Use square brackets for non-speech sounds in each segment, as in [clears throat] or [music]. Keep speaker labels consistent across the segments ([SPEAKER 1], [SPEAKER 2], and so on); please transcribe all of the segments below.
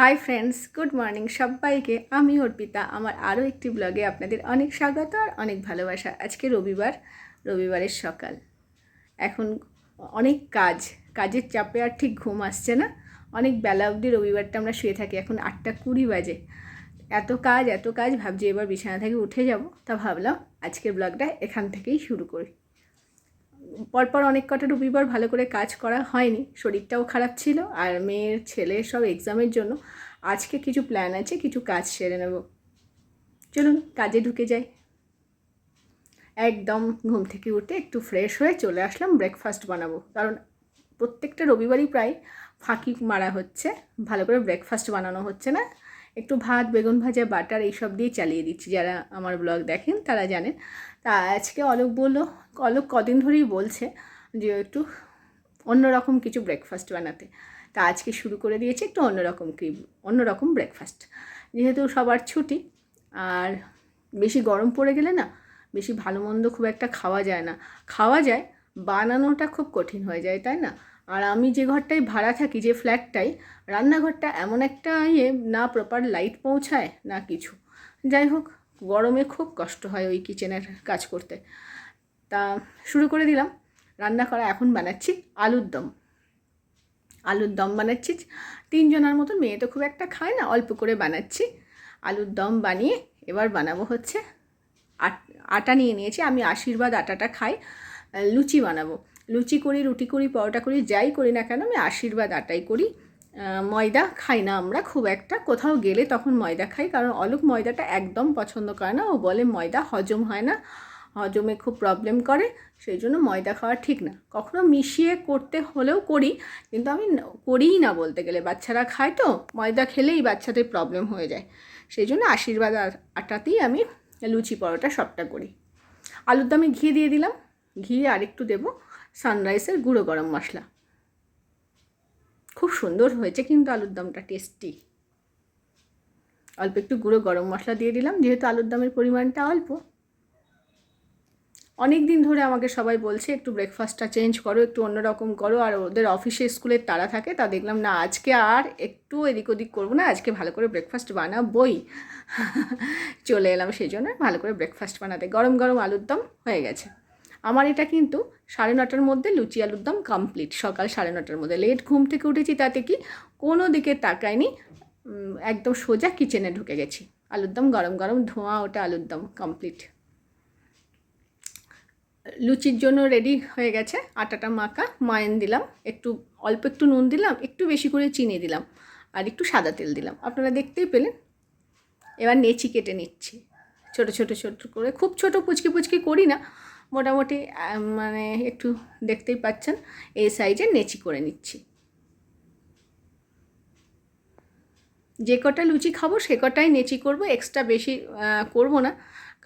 [SPEAKER 1] Hi friends good morning সবাইকে আমি অর্পিতা। আমার আরও একটি ব্লগে আপনাদের অনেক স্বাগত আর অনেক ভালোবাসা। আজকে রবিবার, রবিবারের সকাল। এখন অনেক কাজ, কাজের চাপে আর ঠিক ঘুম আসছে না। অনেক বেলা অবধি রবিবারটা আমরা শুয়ে থাকি। এখন আটটা কুড়ি বাজে। এত কাজ এত কাজ, ভাবছি এবার বিছানা থেকে উঠে যাব। তা ভাবলাম আজকের ব্লগটা এখান থেকেই শুরু করি। পরপর অনেক কটা রবিবার ভালো করে কাজ করা হয়নি। শরীরটাও খারাপ ছিল আর মেয়ের ছেলে সব এক্সামের জন্য আজকে কিছু প্ল্যান আছে, কিছু কাজ সেরে নেব। চলুন, কাজে ঢুকে যাই। একদম ঘুম থেকে উঠে একটু ফ্রেশ হয়ে চলে আসলাম ব্রেকফাস্ট বানাবো। কারণ প্রত্যেকটা রবিবারই প্রায় ফাঁকি মারা হচ্ছে, ভালো করে ব্রেকফাস্ট বানানো হচ্ছে না। একটু ভাত, বেগুন ভাজা, বাটার এইসব দিয়ে চালিয়ে দিচ্ছি। যারা আমার ব্লগ দেখেন তারা জানেন। তা আজকে অলোক বলল, অলোক কদিন ধরেই বলছে যে একটু অন্যরকম কিছু ব্রেকফাস্ট বানাতে। তা আজকে শুরু করে দিয়েছি একটু অন্যরকম কি, অন্যরকম ব্রেকফাস্ট যেহেতু সবার ছুটি, আর বেশি গরম পড়ে গেলে না, বেশি ভালো মন্দ খুব একটা খাওয়া যায় না। খাওয়া যায়, বানানোটা খুব কঠিন হয়ে যায়, তাই না? আর আমি যে ঘরটায় ভাড়া থাকি, যে ফ্ল্যাটটাই রান্নাঘরটা এমন একটা ইয়ে না প্রপার লাইট পৌঁছায়, না কিছু। যাই হোক গরমে খুব কষ্ট হয় ওই কিচেনের কাজ করতে। তা শুরু করে দিলাম, রান্না করা এখন বানাচ্ছি আলুর দম। আলুর দম বানাচ্ছি, তিনজনের মতো মেয়ে তো খুব একটা খায় না, অল্প করে বানাচ্ছি। আলুর দম বানিয়ে এবার বানাবো হচ্ছে আটা নিয়ে নিয়েছি, আমি আশীর্বাদ আটাটা খাই লুচি বানাবো। লুচি করি, রুটি করি, পরোটা করি, যাই করি না কেন, আমি আশীর্বাদ আটাই করি। ময়দা খাই না আমরা, খুব একটা। কোথাও গেলে তখন ময়দা খাই, কারণ অলোক ময়দাটা একদম পছন্দ করে না। ও বলে ময়দা হজম হয় না, হজমে খুব প্রবলেম করে, সেই জন্য ময়দা খাওয়া ঠিক না। কখনো মিশিয়ে করতে হলেও করি, কিন্তু আমি করিই না বলতে গেলে। বাচ্চারা খায় তো, ময়দা খেলেই বাচ্চাদের প্রবলেম হয়ে যায়। সেই জন্য আশীর্বাদ আটাতেই আমি লুচি পরোটা সবটা করি। আলুর দামে ঘি দিয়ে দিলাম, ঘি আর একটু দেবো সানরাইসের গুঁড়ো গরম মশলা। খুব সুন্দর হয়েছে কিন্তু আলুর দমটা টেস্টি অল্প একটু গুঁড়ো গরম মশলা দিয়ে দিলাম, যেহেতু আলুর দমের পরিমাণটা অল্প। অনেক দিন ধরে আমাকে সবাই বলছে, একটু ব্রেকফাস্টটা চেঞ্জ করো, একটু অন্যরকম করো। আর ওদের অফিসে স্কুলের তারা থাকে, তা দেখলাম, না, আজকে আর একটু এদিক ওদিক করব না, আজকে ভালো করে ব্রেকফাস্ট বানাবই। চলে এলাম, সেই জন্য ভালো করে ব্রেকফাস্ট বানাতে। গরম গরম আলুর দম হয়ে গেছে। আমার এটা কিন্তু সাড়ে নটার মধ্যে লুচি আলুর দম কমপ্লিট সকাল সাড়ে নটার মধ্যে। লেট ঘুম থেকে উঠেছি, তাতে কি কোনো দিকে তাকায়নি একদম সোজা কিচেনে ঢুকে গেছি। আলুর দম গরম গরম ধোঁয়া, ওটা আলুর দম কমপ্লিট লুচির জন্য রেডি হয়ে গেছে, আটাটা মাখা, মায়ন দিলাম, একটু অল্প একটু নুন দিলাম, একটু বেশি করে চিনি দিলাম, আর একটু সাদা তেল দিলাম। আপনারা দেখতেই পেলেন, এবার নেচি কেটে নিচ্ছি। ছোট ছোট ছোট করে, খুব ছোট পুচকি পুচকি করি না মোটামুটি মানে একটু দেখতেই পাচ্ছেন, এই সাইজে নেচি করে নিচ্ছি। যে কটা লুচি খাব, সে কটাই নেচি করব এক্সট্রা বেশি করব না।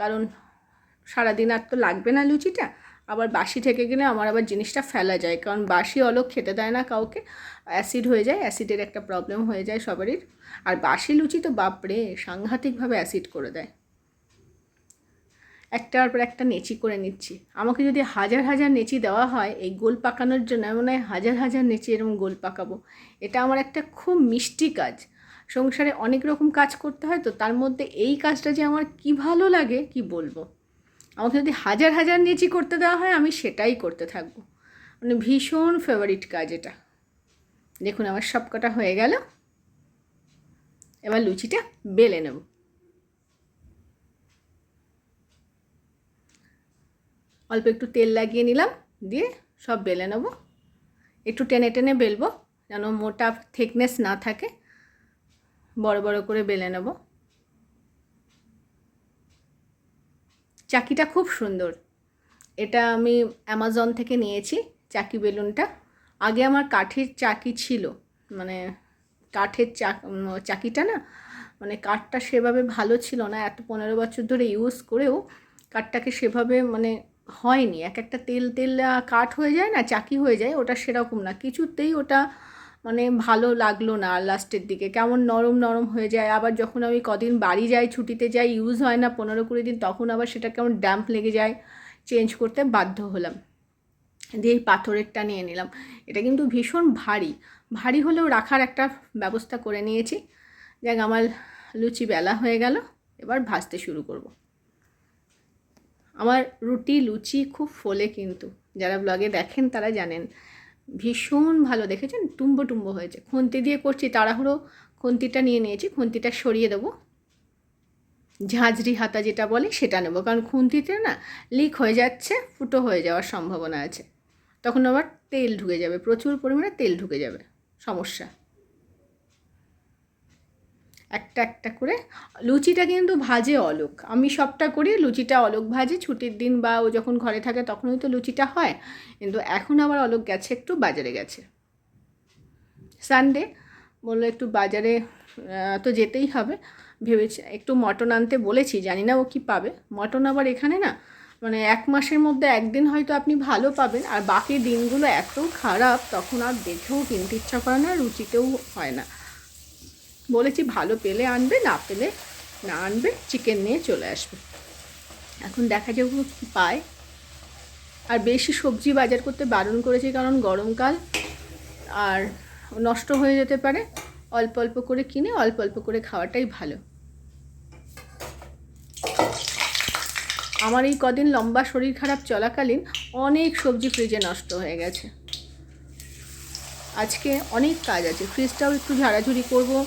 [SPEAKER 1] কারণ সারাদিন আর তো লাগবে না লুচিটা, আবার বাসি থেকে গেলে আমার আবার জিনিসটা ফেলা যায়। কারণ বাসি অলক খেতে দেয় না কাউকে অ্যাসিড হয়ে যায় অ্যাসিডের একটা প্রবলেম হয়ে যায় সবারই। আর বাসি লুচি তো বাপরে, সাংঘাতিকভাবে অ্যাসিড করে দেয়। একটার পর একটা নেচি করে নিচ্ছি। আমাকে যদি হাজার হাজার নেচি দেওয়া হয়, এই গোল পাকানোর জন্য মনে হয় হাজার হাজার নেচি এরকম গোল পাকাবো। এটা আমার একটা খুব মিষ্টি কাজ। সংসারে অনেক রকম কাজ করতে হয় তো তার মধ্যে এই কাজটা যে আমার কি ভালো লাগে, কি বলব? আমাকে যদি হাজার হাজার নেচি করতে দেওয়া হয়, আমি সেটাই করতে থাকব। মানে ভীষণ ফেভারিট কাজ এটা। দেখুন, আমার সব কটা হয়ে গেল। এবার লুচিটা বেলে নেব। অল্প একটু তেল লাগিয়ে নিলাম, দিয়ে সব বেলে নেব। একটু টেনে টেনে বেলবো, যেন মোটা থিকনেস না থাকে। বড় বড় করে বেলে নেব। চাকিটা খুব সুন্দর। এটা আমি অ্যামাজন থেকে নিয়েছি, চাকি বেলুনটা। আগে আমার কাঠের চাকি ছিল মানে কাঠের চাকিটা না মানে কাঠটা সেভাবে ভালো ছিল না। এত পনেরো বছর ধরে ইউজ করেও কাঠটাকে সেভাবে মানে হয়নি। এক একটা তেল তেল কাঠ হয়ে যায় না, চাকি হয়ে যায়, ওটা সেরকম না। কিছুতেই ওটা মানে ভালো লাগল না লাস্টের দিকে। কেমন নরম নরম হয়ে যায়। আবার যখন আমি কদিন বাড়ি যাই, ছুটিতে যাই ইউজ হয় না পনেরো কুড়ি দিন, তখন আবার সেটা কেমন ড্যাম্প লেগে যায় চেঞ্জ করতে বাধ্য হলাম। দিয়ে পাথরেরটা নিয়ে নিলাম। এটা কিন্তু ভীষণ ভারী। ভারী হলেও রাখার একটা ব্যবস্থা করে নিয়েছি। যাক, আমার লুচি বেলা হয়ে গেল। এবার ভাজতে শুরু করব। আমার রুটি, লুচি খুব ফোলে কিন্তু। যারা ব্লগে দেখেন তারা জানেন। ভীষণ ভালো, দেখেছেন? টুম্বো টুম্বো হয়েছে। খুন্তি দিয়ে করছি, তাড়াহুড়ো খুন্তিটা নিয়ে নিয়েছি, খুন্তিটা সরিয়ে দেবো। ঝাঁঝরি হাতা যেটা বলে সেটা নেব। কারণ খুন্তিতে না লিক হয়ে যাচ্ছে, ফুটো হয়ে যাওয়ার সম্ভাবনা আছে। তখন আবার তেল ঢুকে যাবে, প্রচুর পরিমাণে তেল ঢুকে যাবে। সমস্যা। একটা একটা করে। লুচিটা কিন্তু ভাজে অলোক। আমি সবটা করি, লুচিটা অলোক ভাজে, ছুটির দিন বা ও যখন ঘরে থাকে তখনই তো লুচিটা হয়। কিন্তু এখন আবার অলোক গেছে, একটু বাজারে গেছে। সানডে বলল একটু বাজারে তো যেতেই হবে। ভেবেছি একটু মটন আনতে বলেছি, জানি না ও কি পাবে। মটন আবার এখানে না মানে এক মাসের মধ্যে একদিন হয়তো আপনি ভালো পাবেন। আর বাকি দিনগুলো এত খারাপ, তখন আর দেখেও কিনতে ইচ্ছা করে না রুচিতেও হয় না। বলেছি ভালো পেলে আনবে, না পেলে না আনবে চিকেন নিয়ে চলে আসবে। এখন দেখা যাবে কী পায়। আর বেশি সবজি বাজার করতে বারণ করেছি কারণ গরমকাল, আর নষ্ট হয়ে যেতে পারে। অল্প অল্প করে কিনে, অল্প অল্প করে খাওয়াটাই ভালো। আমার এই কদিন লম্বা শরীর খারাপ চলাকালীন অনেক সবজি ফ্রিজে নষ্ট হয়ে গেছে। আজকে অনেক কাজ আছে। ফ্রিজটাও একটু ঝাড়াঝুড়ি করব।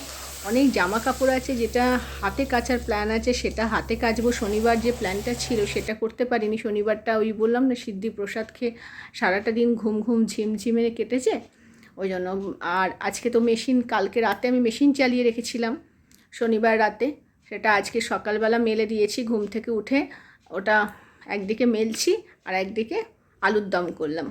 [SPEAKER 1] অনেক জামা কাপড় আছে যেটা হাতে কাচার প্ল্যান আছে, সেটা হাতে কাচবো। শনিবার যে প্ল্যানটা ছিল, সেটা করতে পারিনি। শনিবারটা ওই বললাম না, সিদ্ধি প্রসাদ খেয়ে সারাটা দিন ঘুম ঘুম ঝিমঝিমে কেটেছে। ওই জন্য আর আজকে তো মেশিন কালকে রাতে আমি মেশিন চালিয়ে রেখেছিলাম, শনিবার রাতে। সেটা আজকে সকালবেলা মেলে দিয়েছি, ঘুম থেকে উঠে ওটা একদিকে মেলছি আর একদিকে আলুর দম করলাম।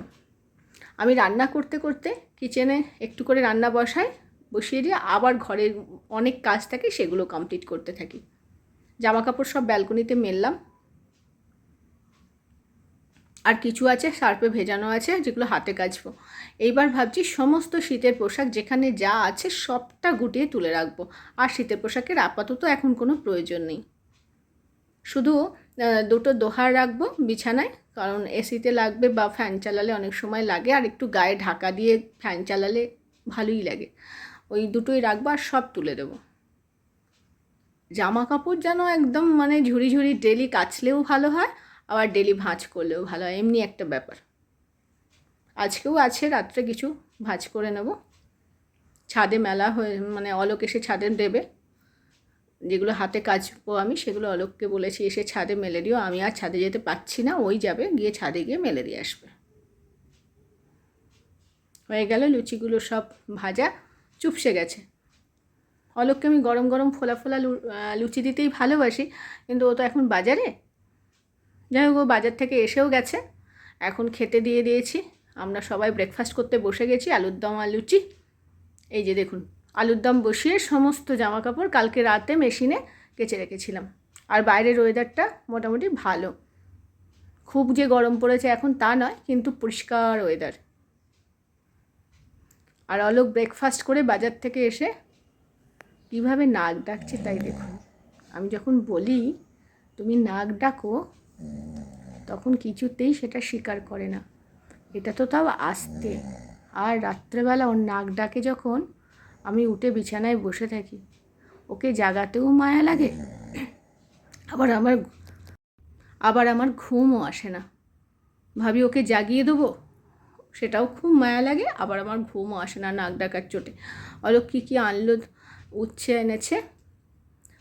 [SPEAKER 1] আমি রান্না করতে করতে কিচেনে একটু করে রান্না বসাই বসিয়ে দিয়ে আবার ঘরের অনেক কাজ থাকে, সেগুলো কমপ্লিট করতে থাকি। জামা কাপড় সব ব্যালকনিতে মেললাম। আর কিছু আছে সার্পে ভেজানো আছে, যেগুলো হাতে কাচবো। এইবার ভাবছি সমস্ত শীতের পোশাক যেখানে যা আছে সবটা গুটিয়ে তুলে রাখব। আর শীতের পোশাকের আপাতত এখন কোনো প্রয়োজন নেই। শুধু দুটো দোহার রাখব বিছানায়, কারণ এসিতে লাগবে বা ফ্যান চালালে অনেক সময় লাগে, আর একটু গায়ে ঢাকা দিয়ে ফ্যান চালালে ভালোই লাগে। ওই দুটোই রাখব আর সব তুলে দেবো। জামা কাপড় যেন একদম মানে ঝুড়ি ঝুড়ি ডেলি কাচলেও ভালো হয়, আবার ডেলি ভাঁজ করলেও ভালো হয়, এমনি একটা ব্যাপার। আজকেও আছে, রাত্রে কিছু ভাঁজ করে নেব। ছাদে মেলা হয়ে মানে অলোক এসে ছাদে দেবে। যেগুলো হাতে কাচবো আমি, সেগুলো অলোককে বলেছি, এসে ছাদে মেলে দিও। আমি আর ছাদে যেতে পারছি না, ওই যাবে, গিয়ে ছাদে গিয়ে মেলে দিয়ে আসবে। হয়ে গেল, লুচিগুলো সব ভাজা। চুপসে গেছে। অলোককে আমি গরম গরম ফোলা ফোলা লুচি দিতেই ভালোবাসি, কিন্তু ও তো এখন বাজারে। যাই হোক, ও বাজার থেকে এসেও গেছে। এখন খেতে দিয়ে দিয়েছি। আমরা সবাই ব্রেকফাস্ট করতে বসে গেছি, আলুর দম আর লুচি। এই যে দেখুন, আলুর দম বসিয়ে সমস্ত জামা কাপড় কালকে রাতে মেশিনে কেচে রেখেছিলাম। আর বাইরের ওয়েদারটা মোটামুটি ভালো। খুব যে গরম পড়েছে এখন তা নয়, কিন্তু পরিষ্কার ওয়েদার আর অলোক ব্রেকফাস্ট করে বাজার থেকে এসে কীভাবে নাক ডাকছে তাই দেখুন। আমি যখন বলি, তুমি নাক ডাকো, তখন কিছুতেই সেটা স্বীকার করে না। এটা তো তাও আসতে। আর রাত্রেবেলা ওর নাক ডাকে যখন, আমি উঠে বিছানায় বসে থাকি। ওকে জাগাতেও মায়া লাগে, আবার আমার আবার আমার ঘুমও আসে না। ভাবি, ওকে জাগিয়ে দেবো? সেটাও খুব মায়া লাগে, আবার আমার ঘুমও আসে না, নাক ডাকার চোটে। অলোক কী কী আনলো, উচ্ছে এনেছে,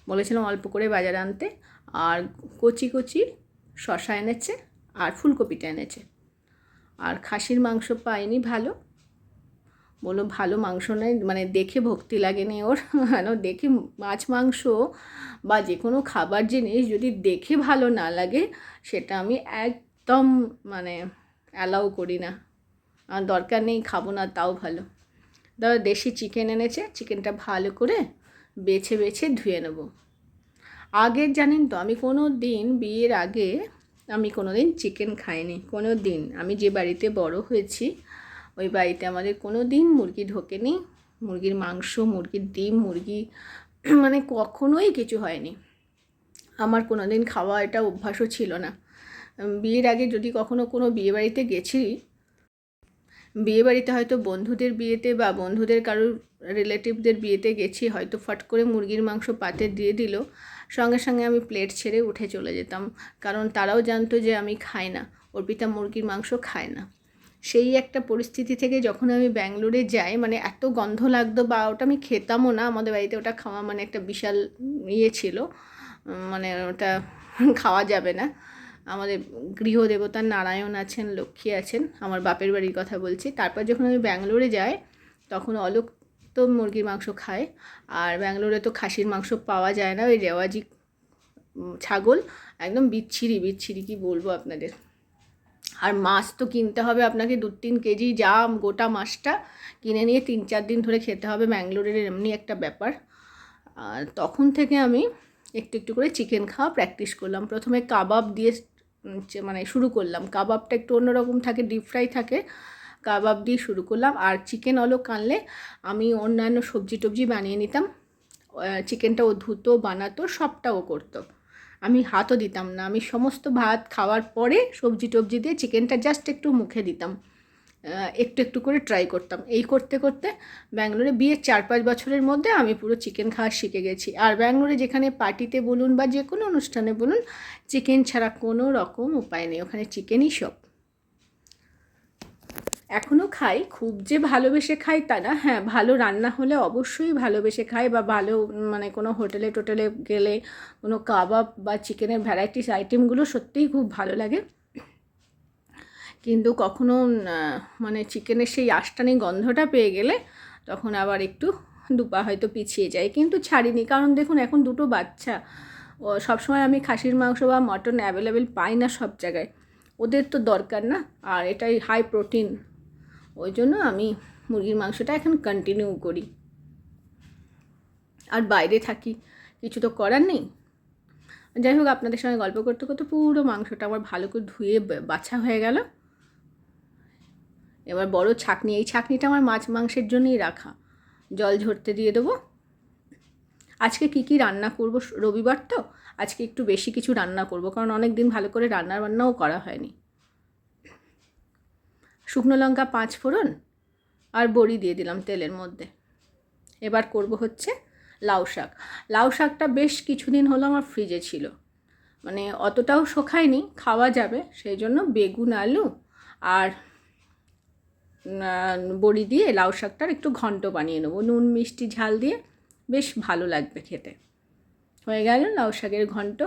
[SPEAKER 1] বলেছিলাম অল্প করে বাজারে আনতে, আর কচি কচি শশা এনেছে, আর ফুলকপিটা এনেছে। আর খাসির মাংস পাইনি ভালো। বলল ভালো মাংস নেই মানে দেখে ভক্তি লাগেনি ওর। কেন দেখে মাছ, মাংস বা যে কোনো খাবার জিনিস যদি দেখে ভালো না লাগে, সেটা আমি একদম মানে অ্যালাউ করি না। দরকার নেই, খাব না, তাও ভালো। ধরো দেশি চিকেন এনেছে চিকেনটা ভালো করে বেছে বেছে ধুয়ে নেব। আগে জানেন তো, আমি কোনো দিন বিয়ের আগে আমি কোনো দিন চিকেন খাইনি কোনো দিন আমি যে বাড়িতে বড় হয়েছি, ওই বাড়িতে আমাদের কোনো দিন মুরগি ঢোকেনি, মুরগির মাংস, মুরগির ডিম, মুরগি [clears throat] মানে কখনোই কিছু হয়নি। আমার কোনো দিন খাওয়া এটা অভ্যাসও ছিল না। বিয়ের আগে যদি কখনো কোনো বিয়ে বাড়িতে গেছি বিয়ে বাড়িতে হয়তো বন্ধুদের বিয়েতে বা বন্ধুদের কারোর রিলেটিভদের বিয়েতে গেছি, হয়তো ফট করে মুরগির মাংস পাতে দিয়ে দিল। সঙ্গে সঙ্গে আমি প্লেট ছেড়ে উঠে চলে যেতাম, কারণ তারাও জানতো যে আমি খাই না অর্পিতা মুরগির মাংস খায় না। সেই একটা পরিস্থিতি থেকে যখন আমি ব্যাঙ্গালোরে যাই মানে এত গন্ধ লাগতো বা ওটা আমি খেতামও না, আমাদের বাড়িতে ওটা খাওয়া মানে একটা বিশাল ইয়ে ছিল মানে ওটা খাওয়া যাবে না। আমাদের গৃহদেবতা নারায়ণ আছেন, লক্ষ্মী আছেন, আমার বাপের বাড়ির কথা বলছি। তারপর যখন আমি ব্যাঙ্গালোরে যাই, তখন অলোক তো মুরগির মাংস খায়, আর ব্যাঙ্গালোরে তো খাসির মাংস পাওয়া যায় না, ওই রেওয়াজি ছাগল, একদম বিচ্ছিরি বিচ্ছিরি কি বলব আপনাদের। আর মাছ তো কিনতে হবে আপনাকে দু তিন কেজি জাম গোটা মাছটা কিনে নিয়ে তিন চার দিন ধরে খেতে হবে, ব্যাঙ্গালোরের এমনি একটা ব্যাপার। তখন থেকে আমি একটু একটু করে চিকেন খাওয়া প্র্যাকটিস করলাম। প্রথমে কাবাব দিয়ে যে মানে শুরু করলাম। কাবাবটা একটু অন্যরকম থাকে ডিপ ফ্রাই থাকে। কাবাব দিয়ে শুরু করলাম। আর চিকেন অলক আনলে আমি অন্যান্য সবজি টবজি বানিয়ে নিতাম। চিকেনটা ও ধুতো, বানাতো, সবটাও করতো। আমি হাতও দিতাম না। আমি সমস্ত ভাত খাওয়ার পরে সবজি টবজি দিয়ে চিকেনটা জাস্ট একটু মুখে দিতাম। একটু একটু করে ট্রাই করতাম। এই করতে করতে ব্যাঙ্গালোরে বিয়ের চার পাঁচ বছরের মধ্যে আমি পুরো চিকেন খাওয়া শিখে গেছি। আর ব্যাঙ্গালোরে যেখানে পার্টিতে বলুন বা যে কোনো অনুষ্ঠানে বলুন চিকেন ছাড়া কোনো রকম উপায় নেই। ওখানে চিকেনই সব। এখনও খাই, খুব যে ভালোবেসে খাই তা না। হ্যাঁ ভালো রান্না হলে অবশ্যই ভালোবেসে খাই বা ভালো মানে কোনো হোটেলে টোটেলে গেলে কোনো কাবাব বা চিকেনের ভ্যারাইটিস আইটেমগুলো সত্যিই খুব ভালো লাগে। কিন্তু কখনো মানে চিকেনের সেই আষ্টানি গন্ধটা পেয়ে গেলে তখন আবার একটু দুপা হয়তো পিছিয়ে যায়। কিন্তু ছাড়িনি। কারণ দেখুন, এখন দুটো বাচ্চা। ও সবসময় আমি খাসির মাংস বা মটন অ্যাভেলেবেল পাই না সব জায়গায়। ওদের তো দরকার না। আর এটাই হাই প্রোটিন ওই জন্য আমি মুরগির মাংসটা এখন কন্টিনিউ করি। আর বাইরে থাকি। কিছু তো করার নেই। যাই হোক, আপনাদের সঙ্গে গল্প করতে করতে পুরো মাংসটা আমার ভালো করে ধুয়ে বাছা হয়ে গেল। এবার বড় ছাকনি, এই ছাকনিটা আমার মাছ মাংসের জন্যই রাখা। জল ঝরতে দিয়ে দেবো। আজকে কি কি রান্না করব রবিবার তো? আজকে একটু বেশি কিছু রান্না করব, কারণ অনেক দিন ভালো করে রান্না বান্নাও করা হয়নি। শুকনো লঙ্কা পাঁচ ফোড়ন আর বড়ি দিয়ে দিলাম তেলের মধ্যে। এবার করব হচ্ছে লাউ শাক। লাউ শাকটা বেশ কিছুদিন হলো আমার ফ্রিজে ছিল। মানে অতটাও শোখায়নি খাওয়া যাবে, সেই জন্য বেগুন, আলু আর বড়ি দিয়ে লাউ শাকটার একটু ঘন্ট বানিয়ে নেব। নুন, মিষ্টি, ঝাল দিয়ে বেশ ভালো লাগবে খেতে। হয়ে গেল লাউ শাকের ঘন্ট।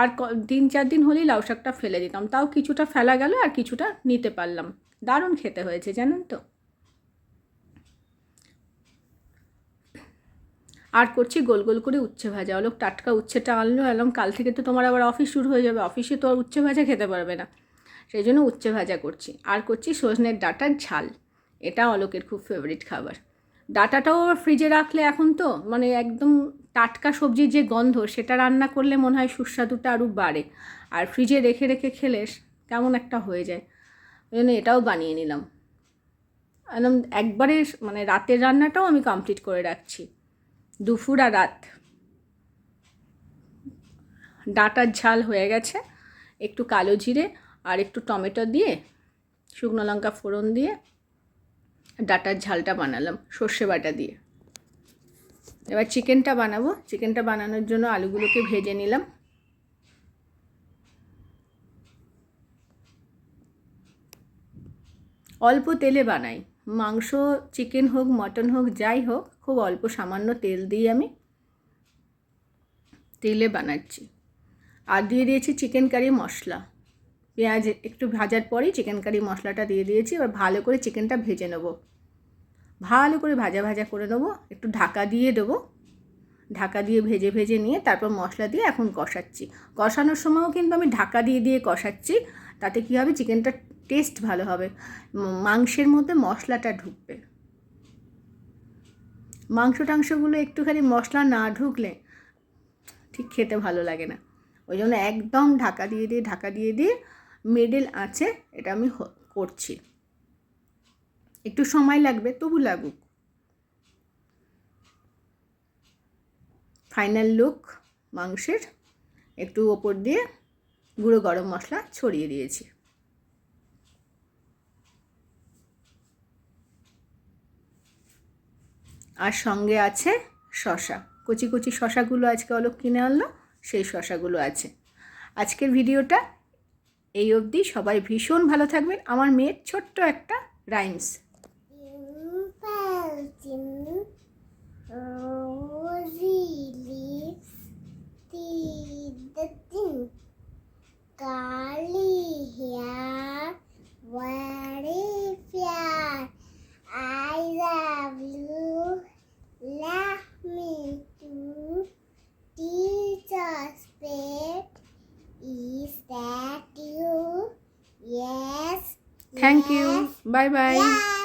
[SPEAKER 1] আর তিন চার দিন হলেই লাউ শাকটা ফেলে দিতাম। তাও কিছুটা ফেলা গেল আর কিছুটা নিতে পারলাম। দারুণ খেতে হয়েছে, জানেন তো। আর করছি গোল গোল করে উচ্ছে ভাজা। অলোক টাটকা উচ্ছেটা আনলো, এলাম কাল থেকে তো তোমার আবার অফিস শুরু হয়ে যাবে। অফিসে তো আর উচ্ছে ভাজা খেতে পারবে না। সেই জন্য উচ্ছে ভাজা করছি। আর করছি সজনের ডাটার ঝাল। এটা অলোকের খুব ফেভারিট খাবার। ডাটাটাও ফ্রিজে রাখলে এখন তো মানে একদম টাটকা সবজির যে গন্ধ, সেটা রান্না করলে মনে হয় সুস্বাদুটা আরও বাড়ে। আর ফ্রিজে রেখে রেখে খেলে কেমন একটা হয়ে যায়। ওই জন্য এটাও বানিয়ে নিলাম। একদম একবারে মানে রাতের রান্নাটাও আমি কমপ্লিট করে রাখছি। দুপুর আর রাত। ডাটার ঝাল হয়ে গেছে। একটু কালো জিরে আর একটু টমেটো দিয়ে, শুকনো লঙ্কা ফোড়ন দিয়ে, ডাটার ঝালটা বানালাম, সর্ষে বাটা দিয়ে। এবার চিকেনটা বানাবো। চিকেনটা বানানোর জন্য আলুগুলোকে ভেজে নিলাম। অল্প তেলে বানাই। মাংস, চিকেন হোক, মটন হোক, যাই হোক, খুব অল্প সামান্য তেল দিয়ে আমি তেলে বানাচ্ছি। আর দিয়ে দিয়েছি চিকেন কারি মশলা। পেঁয়াজ একটু ভাজার পরেই চিকেন কারি মশলাটা দিয়ে দিয়েছি, এবার ভালো করে চিকেনটা ভেজে নেব। ভালো করে ভাজা ভাজা করে নেব, একটু ঢাকা দিয়ে দেবো। ঢাকা দিয়ে ভেজে ভেজে নিয়ে তারপর মশলা দিয়ে এখন কষাচ্ছি। কষানোর সময়ও কিন্তু আমি ঢাকা দিয়ে দিয়ে কষাচ্ছি, তাতে কী হবে চিকেনটা টেস্ট ভালো হবে। মাংসের মধ্যে মশলাটা ঢুকবে। মাংস টাংসগুলো একটুখানি মশলা না ঢুকলে ঠিক খেতে ভালো লাগে না। ওই জন্য একদম ঢাকা দিয়ে দিয়ে, ঢাকা দিয়ে দিয়ে মেডেল আছে, এটা আমি করছি। একটু সময় লাগবে, তবু লাগুক। ফাইনাল লুক মাংসের একটু ওপর দিয়ে গুঁড়ো গরম মশলা ছড়িয়ে দিয়েছি।
[SPEAKER 2] আর সঙ্গে আছে শশা কচি কচি শশাগুলো আজকে অলোক কিনে আনলো, সেই শশাগুলো আছে। আজকের ভিডিওটা এই অবধি সবাই ভীষণ ভালো থাকবেন। আমার মেয়ের ছোট্ট একটা রাইমস 拜
[SPEAKER 1] 拜。